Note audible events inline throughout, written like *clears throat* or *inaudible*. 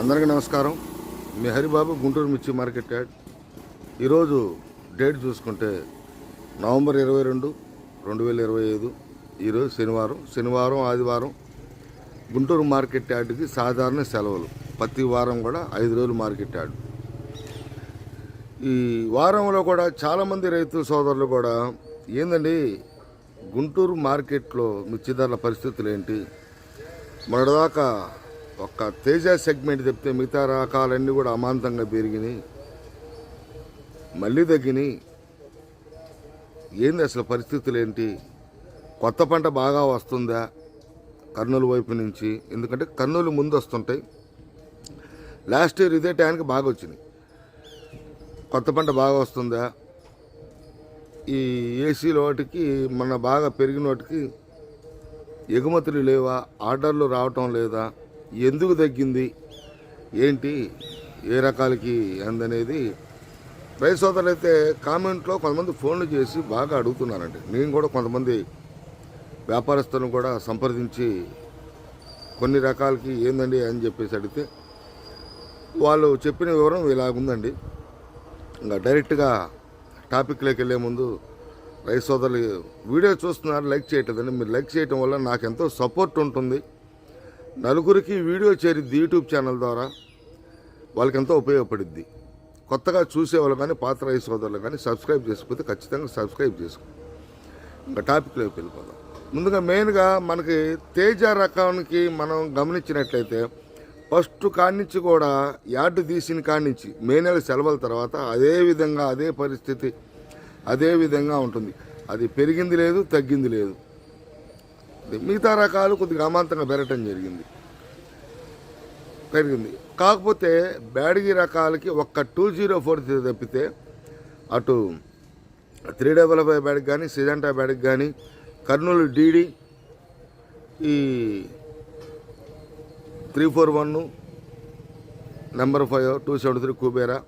అందరికీ నమస్కారం. మీ హరిబాబు గుంటూరు మిర్చి మార్కెట్ యార్డ్ ఈరోజు డేట్ చూసుకుంటే నవంబర్ ఇరవై రెండు రెండు వేల ఇరవై ఐదు. ఈరోజు శనివారం శనివారం ఆదివారం గుంటూరు మార్కెట్ యార్డ్కి సాధారణ సెలవులు. ప్రతి వారం కూడా ఐదు రోజులు మార్కెట్ యార్డ్ ఈ వారంలో కూడా చాలామంది రైతు సోదరులు కూడా ఏందండి? గుంటూరు మార్కెట్లో మిర్చి ధరల పరిస్థితులు ఏంటి? మొన్నటిదాకా ఒక్క తేజ సెగ్మెంట్ చెప్తే మిగతా రకాలన్నీ కూడా అమాంతంగా పెరిగినాయి. మళ్ళీ తగ్గినాయి. ఏంది అసలు పరిస్థితులు ఏంటి? కొత్త పంట బాగా వస్తుందా? కర్నూలు వైపు నుంచి. ఎందుకంటే కర్నూలు ముందు వస్తుంటాయి. లాస్ట్ ఇయర్ ఇదే టైంకి బాగా వచ్చినాయి. కొత్త పంట బాగా వస్తుందా? ఈ ఏసీల వాటికి మన బాగా పెరిగిన వాటికి ఎగుమతులు లేవా? ఆర్డర్లు రావటం లేదా? ఎందుకు తగ్గింది? ఏంటి? ఏ రకాలకి అందనేది? రైతు సోదరులు అయితే కామెంట్లో కొంతమంది ఫోన్లు చేసి బాగా అడుగుతున్నారండి. నేను కూడా కొంతమంది వ్యాపారస్తులను కూడా సంప్రదించి కొన్ని రకాలకి ఏందండి అని చెప్పేసి అడిగితే వాళ్ళు చెప్పిన వివరం ఇలాగుందండి ఇంకా డైరెక్ట్గా టాపిక్లోకి వెళ్ళే ముందు రైతు సోదరులు వీడియో చూస్తున్నారు లైక్ చేయట్లేదండి. మీరు లైక్ చేయటం వల్ల నాకు ఎంతో సపోర్ట్ ఉంటుంది. నలుగురికి వీడియో చేరిద్ది యూట్యూబ్ ఛానల్ ద్వారా. వాళ్ళకి ఎంతో ఉపయోగపడిద్ది. కొత్తగా చూసేవాళ్ళు కానీ పాత్ర రైతు సోదరులు కానీ సబ్స్క్రైబ్ చేసుకుంటే ఖచ్చితంగా సబ్స్క్రైబ్ చేసుకో. ఇంకా టాపిక్లోకి వెళ్ళిపోదాం. ముందుగా మెయిన్గా మనకి తేజ రకానికి మనం గమనించినట్లయితే ఫస్ట్ కాడ్నుంచి కూడా యార్డు తీసిన కాడ్నుంచి మే నెల సెలవుల తర్వాత అదే విధంగా అదే పరిస్థితి అదే విధంగా ఉంటుంది. అది పెరిగింది లేదు తగ్గింది లేదు. మిగతా రకాలు కొద్దిగా అమాంతంగా పెరగటం జరిగింది. పెరిగింది కాకపోతే బ్యాడగి రకాలకి ఒక్క టూ జీరో ఫోర్ తప్పితే అటు త్రీ డబల్ ఫైవ్ బ్యాడ్కి కానీ సిజంటా బ్యాడ్కి కానీ కర్నూలు డీడీ ఈ three four one number five two seventy three Kubera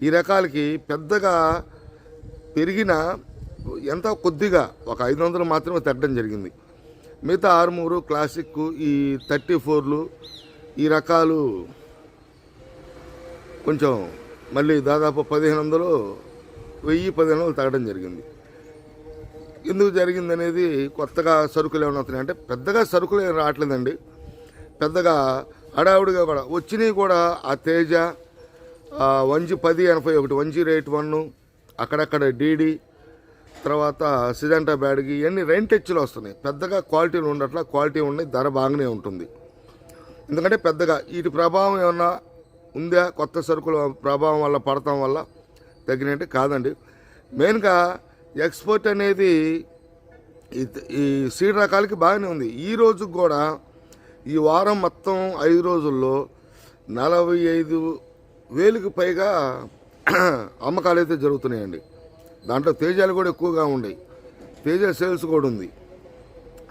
ఈ రకాలకి పెద్దగా పెరిగిన ఎంత కొద్దిగా ఒక ఐదు వందలు మాత్రమే తగ్గడం జరిగింది. మిగతా ఆర్మూరు క్లాసిక్ ఈ థర్టీ ఫోర్లు ఈ రకాలు కొంచెం మళ్ళీ దాదాపు పదిహేను వందలు వెయ్యి పదిహేను వందలు తగ్గడం జరిగింది. ఎందుకు జరిగింది అనేది కొత్తగా సరుకులు ఏమైనా వస్తున్నాయి? అంటే పెద్దగా సరుకులు ఏం రావట్లేదండి. పెద్దగా హడావుడిగా కూడా వచ్చినవి కూడా ఆ తేజ ఆ జీ పది ఎనభై ఒకటి వన్ జీ రేట్ వన్ అక్కడక్కడ డీడీ తర్వాత సిజంటా బ్యాడ్కి ఇవన్నీ రెంట్ హెచ్చులు వస్తున్నాయి. పెద్దగా క్వాలిటీలు ఉండట్లా క్వాలిటీ ఉన్నాయి ధర బాగానే ఉంటుంది. ఎందుకంటే పెద్దగా వీటి ప్రభావం ఏమన్నా ఉందా? కొత్త సరుకుల ప్రభావం వల్ల పడటం వల్ల తగ్గినట్టు కాదండి. మెయిన్గా ఎక్స్పోర్ట్ అనేది ఈ ఈ సీడ్ రకాలకి బాగానే ఉంది. ఈ రోజు కూడా ఈ వారం మొత్తం ఐదు రోజుల్లో నలభై ఐదు వేలకు పైగా *clears throat* అమ్మకాలు అయితే జరుగుతున్నాయండి. దాంట్లో తేజాలు కూడా ఎక్కువగా ఉన్నాయి తేజ సేల్స్ కూడా ఉంది.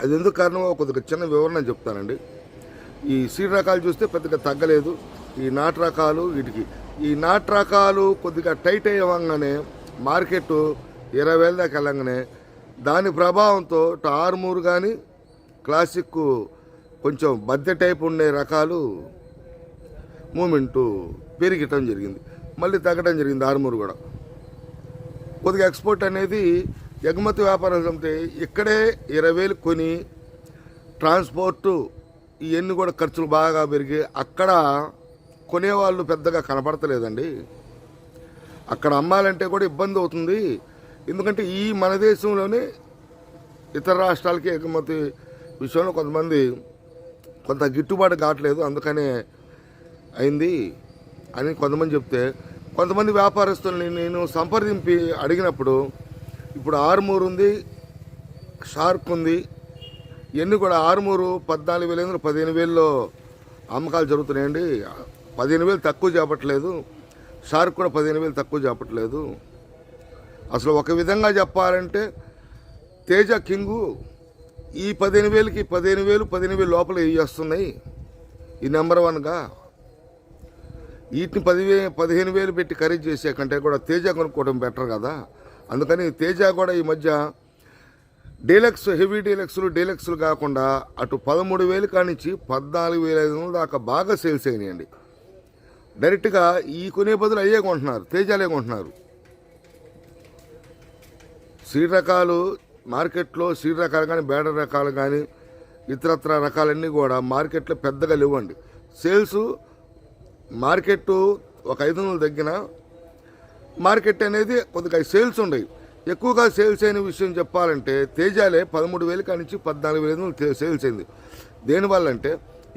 అది ఎందుకు కారణమో కొద్దిగా చిన్న వివరణ చెప్తానండి. ఈ సీడ్ రకాలు చూస్తే పెద్దగా తగ్గలేదు. ఈ నాటు రకాలు వీటికి. ఈ నాటు రకాలు కొద్దిగా టైట్ అయ్యవంగానే మార్కెట్ ఇరవై వేల దాకా వెళ్ళంగానే దాని ప్రభావంతో ఇటు ఆర్మూర్ కానీ క్లాసిక్ కొంచెం బద్దె టైప్ ఉండే రకాలు మూమెంటు పెరిగటం జరిగింది. మళ్ళీ తగ్గడం జరిగింది ఆర్మూర్ కూడా. కొద్దిగా ఎక్స్పోర్ట్ అనేది ఎగుమతి వ్యాపారం అంటే ఇక్కడే ఇరవై వేలు కొని ట్రాన్స్పోర్టు ఇవన్నీ కూడా ఖర్చులు బాగా పెరిగి అక్కడ కొనేవాళ్ళు పెద్దగా కనపడతలేదండి. అక్కడ అమ్మాలంటే కూడా ఇబ్బంది అవుతుంది. ఎందుకంటే ఈ మన దేశంలోనే ఇతర రాష్ట్రాలకి ఎగుమతి విషయంలో కొంతమంది కొంత గిట్టుబాటు కావట్లేదు. అందుకనే అయింది అని కొంతమంది చెప్తే కొంతమంది వ్యాపారస్తుల్ని నేను సంప్రదింపి అడిగినప్పుడు ఇప్పుడు ఆరుమూరు ఉంది షార్క్ ఉంది ఇవన్నీ కూడా ఆరుమూరు పద్నాలుగు వేల ఎందుకు పదిహేను వేల్లో అమ్మకాలు జరుగుతున్నాయండి పదిహేను వేలు తక్కువ చేపట్లేదు షార్క్ కూడా పదిహేను వేలు తక్కువ చేపట్లేదు అసలు ఒక విధంగా చెప్పాలంటే తేజ కింగు ఈ పదిహేను వేలకి పదిహేను వేలు పదిహేను వేలు లోపల ఇవి వస్తున్నాయి ఈ నెంబర్ వన్గా వీటిని పదివే పదిహేను వేలు పెట్టి ఖరీదు చేసే కంటే కూడా తేజ కొనుక్కోవడం బెటర్ కదా. అందుకని తేజ కూడా ఈ మధ్య డీలక్స్ హెవీ డీలక్స్లు డీలక్స్లు కాకుండా అటు పదమూడు వేలు కానించి పద్నాలుగు వేల ఐదు వందల దాకా బాగా సేల్స్ అయినాయండి. డైరెక్ట్గా ఈ కొనే బదులు అయ్యే కొంటున్నారు తేజాలే కొంటున్నారు. సీడ్ రకాలు మార్కెట్లో సీడ్ రకాలు కానీ బేడ రకాలు కానీ ఇతరత్ర రకాలన్నీ కూడా మార్కెట్లో పెద్దగా లేవండి. సేల్స్ మార్కెట్ ఒక ఐదు వందలు తగ్గిన మార్కెట్ అనేది కొద్దిగా సేల్స్ ఉండవు. ఎక్కువగా సేల్స్ అయిన విషయం చెప్పాలంటే తేజాలే పదమూడు వేలు కానించి పద్నాలుగు వేల ఐదు వందలు సేల్స్ అయింది. దేనివల్ల అంటే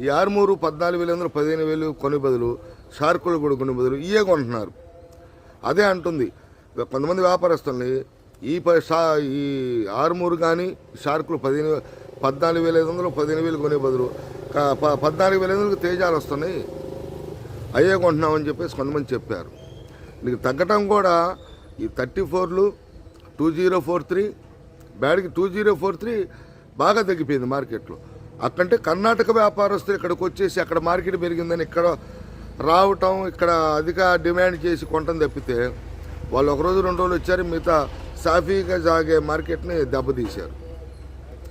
ఈ ఆరుమూరు పద్నాలుగు వేల వందలు పదిహేను వేలు కొని బదులు షార్కులు కూడా కొని బదులు ఇయే కొంటున్నారు. అదే అంటుంది. కొంతమంది వ్యాపారస్తుల్ని ఈ ఈ ఆరుమూరు కానీ షార్కులు పదిహేను పద్నాలుగు వేల ఐదు వందలు పదిహేను వేలు కొనే బదులు పద్నాలుగు వేల ఐదు వందలకు తేజాలు వస్తున్నాయి. అయ్యే కొంటున్నామని చెప్పేసి కొంతమంది చెప్పారు. నీకు తగ్గటం కూడా ఈ థర్టీ ఫోర్లు టూ జీరో ఫోర్ త్రీ బ్యాడ్కి టూ జీరో ఫోర్ త్రీ బాగా తగ్గిపోయింది మార్కెట్లో. అక్కంటే కర్ణాటక వ్యాపారస్తులు ఇక్కడికి వచ్చేసి అక్కడ మార్కెట్ పెరిగిందని ఇక్కడ రావటం ఇక్కడ అధిక డిమాండ్ చేసి కొనటం తప్పితే వాళ్ళు ఒకరోజు రెండు రోజులు వచ్చారు మిగతా సాఫీగా సాగే మార్కెట్ని దెబ్బతీశారు.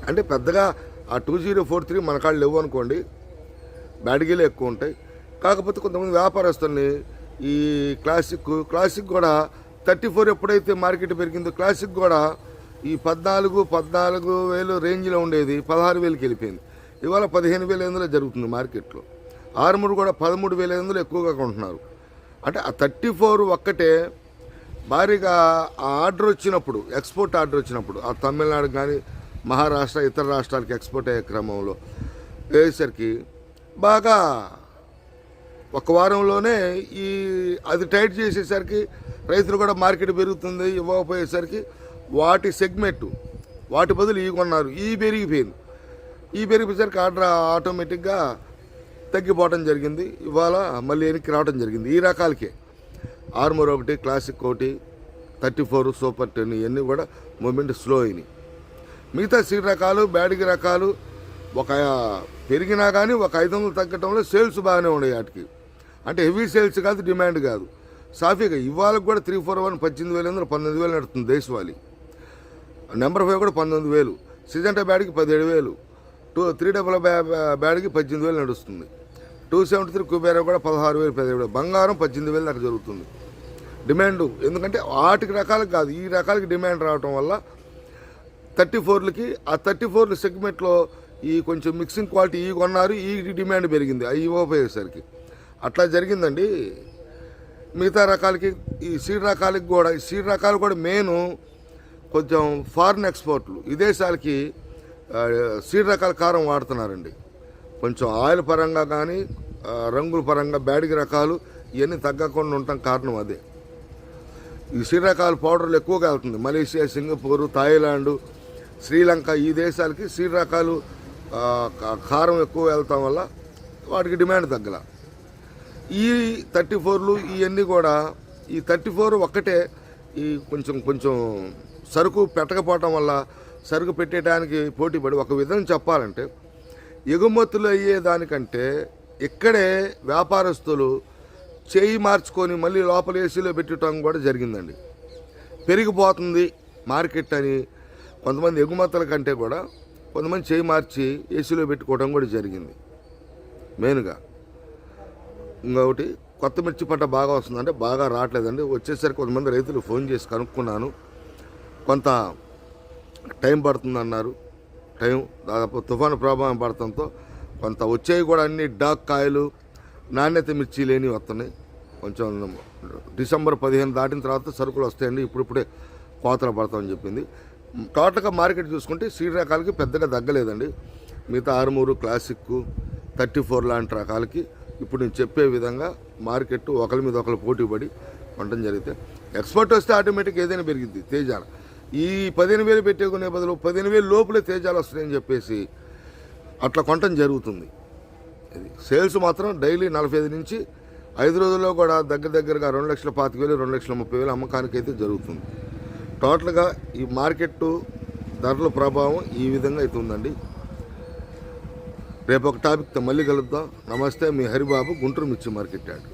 అంటే పెద్దగా ఆ టూ జీరో ఫోర్ త్రీ మన కాళ్ళు లేవు అనుకోండి బ్యాడ్గీలు ఎక్కువ ఉంటాయి కాకపోతే కొంతమంది వ్యాపారస్తుల్ని ఈ క్లాసిక్ క్లాసిక్ కూడా థర్టీ ఫోర్ ఎప్పుడైతే మార్కెట్ పెరిగిందో క్లాసిక్ కూడా ఈ పద్నాలుగు పద్నాలుగు వేలు రేంజ్లో ఉండేది పదహారు వేలకి వెళ్ళిపోయింది. ఇవాళ పదిహేను వేల ఐదు జరుగుతుంది మార్కెట్లో. ఆరుమూరు కూడా పదమూడు వేల ఐదు ఎక్కువగా కొంటున్నారు. అంటే ఆ థర్టీ ఫోర్ ఒక్కటే భారీగా ఆ ఆర్డర్ వచ్చినప్పుడు ఎక్స్పోర్ట్ ఆర్డర్ వచ్చినప్పుడు ఆ తమిళనాడు కానీ మహారాష్ట్ర ఇతర రాష్ట్రాలకి ఎక్స్పోర్ట్ అయ్యే క్రమంలో వేసరికి బాగా ఒక వారంలోనే ఈ అది టైట్ చేసేసరికి రైతులు కూడా మార్కెట్ పెరుగుతుంది ఇవ్వకపోయేసరికి వాటి సెగ్మెంట్ వాటి బదులు ఈ కొన్నారు. ఈ పెరిగిపోయింది. ఈ పెరిగిపోయేసరికి ఆర్డర్ ఆటోమేటిక్గా తగ్గిపోవడం జరిగింది. ఇవాళ మళ్ళీ వెనక్కి రావడం జరిగింది. ఈ రకాలకే. ఆర్మర్ ఒకటి క్లాసిక్ ఒకటి థర్టీ ఫోర్ సూపర్ టెన్ ఇవన్నీ కూడా మూమెంట్ స్లో అయినాయి. మిగతా సీడ్ రకాలు బ్యాడిగి రకాలు ఒక పెరిగినా కానీ ఒక ఐదు వందలు తగ్గటంలో సేల్స్ బాగానే ఉన్నాయి వాటికి. అంటే హెవీ సేల్స్ కాదు డిమాండ్ కాదు. సాఫీగా ఇవాళ కూడా త్రీ ఫోర్ వన్ పద్దెనిమిది వేల వందలు పంతొమ్మిది వేలు నడుస్తుంది దేశవాళి. నెంబర్ ఫైవ్ కూడా పంతొమ్మిది వేలు. సిజంటా బ్యాడ్కి పదిహేడు వేలు. టూ త్రీ డబల్ బ్యాడ్కి పద్దెనిమిది వేలు నడుస్తుంది. టూ సెవెంటీ త్రీ కుబేరా కూడా పదహారు వేలు పదిహేడు వేలు. బంగారం పద్దెనిమిది వేలు దాకా జరుగుతుంది. డిమాండ్ ఎందుకంటే వాటికి రకాలకు కాదు. ఈ రకాలకి డిమాండ్ రావటం వల్ల థర్టీ ఫోర్లకి ఆ థర్టీ ఫోర్ల సెగ్మెంట్లో ఈ కొంచెం మిక్సింగ్ క్వాలిటీ ఈ కొన్నారు ఈ డిమాండ్ పెరిగింది. అవి ఇవ్వకపోయేసరికి. అట్లా జరిగిందండి. మిగతా రకాలకి ఈ సీడ్ రకాలకి కూడా ఈ సీడ్ రకాలు కూడా మెయిన్ కొంచెం ఫారిన్ ఎక్స్పోర్ట్లు. విదేశాలకి సీడ్ రకాల కారం వాడుతున్నారండి. కొంచెం ఆయిల్ పరంగా కానీ రంగుల పరంగా బ్యాడిగి రకాలు ఇవన్నీ తగ్గకుండా ఉండటం కారణం అదే. ఈ సీడ్ రకాల పౌడర్లు ఎక్కువగా వెళ్తుంది. మలేషియా సింగపూర్ థాయిలాండ్ శ్రీలంక ఈ దేశాలకి సీడ్ రకాలు కారం ఎక్కువ వెళ్తాం వల్ల వాటికి డిమాండ్ తగ్గల. ఈ థర్టీ ఫోర్లు ఇవన్నీ కూడా ఈ థర్టీ ఫోర్ ఒక్కటే ఈ కొంచెం కొంచెం సరుకు పెట్టకపోవటం వల్ల సరుకు పెట్టేయడానికి పోటీ పడి ఒక విధంగా చెప్పాలంటే ఎగుమతులు అయ్యే దానికంటే ఇక్కడే వ్యాపారస్తులు చేయి మార్చుకొని మళ్ళీ లోపల ఏసీలో పెట్టడం కూడా జరిగిందండి. పెరిగిపోతుంది మార్కెట్ అని కొంతమంది ఎగుమతుల కంటే కూడా కొంతమంది చేయి మార్చి ఏసీలో పెట్టుకోవడం కూడా జరిగింది. మెయిన్గా ఇంకొకటి కొత్త మిర్చి పంట బాగా వస్తుందంటే బాగా రావట్లేదండి. వచ్చేసరికి కొంతమంది రైతులు ఫోన్ చేసి కనుక్కున్నాను. కొంత టైం పడుతుంది అన్నారు టైం దాదాపు తుఫాను ప్రభావం పడటంతో కొంత వచ్చేవి కూడా అన్ని డాక్ కాయలు నాణ్యత మిర్చి లేని వస్తున్నాయి. కొంచెం డిసెంబర్ పదిహేను దాటిన తర్వాత సరుకులు వస్తాయండి. ఇప్పుడిప్పుడే కోతలు పడతామని చెప్పింది. టోటల్గా మార్కెట్ చూసుకుంటే సీడ్ రకాలకి పెద్దగా తగ్గలేదండి. మిగతా ఆరుమూరు క్లాసిక్ థర్టీ ఫోర్ లాంటి రకాలకి ఇప్పుడు నేను చెప్పే విధంగా మార్కెట్ ఒకరి మీద ఒకరు పోటీ పడి ఉండడం జరిగితే ఎక్స్పర్ట్ వస్తే ఆటోమేటిక్ ఏదైనా పెరిగింది తేజాల ఈ పదిహేను వేలు పెట్టేకునే బదులు పదిహేను వేలు లోపలే తేజాలు వస్తాయని చెప్పేసి అట్లా కొనటం జరుగుతుంది. ఇది సేల్స్ మాత్రం డైలీ నలభై ఐదు నుంచి ఐదు రోజుల్లో కూడా దగ్గర దగ్గరగా రెండు లక్షల పాతిక వేలు రెండు లక్షల ముప్పై వేలు అమ్మకానికి అయితే జరుగుతుంది. టోటల్గా ఈ మార్కెట్ ధరల ప్రభావం ఈ విధంగా అయితే ఉందండి. రేపు ఒక టాపిక్తో మళ్ళీ కలుద్దాం. నమస్తే మీ హరిబాబు గుంటూరు మిర్చి మార్కెట్ యార్డ్.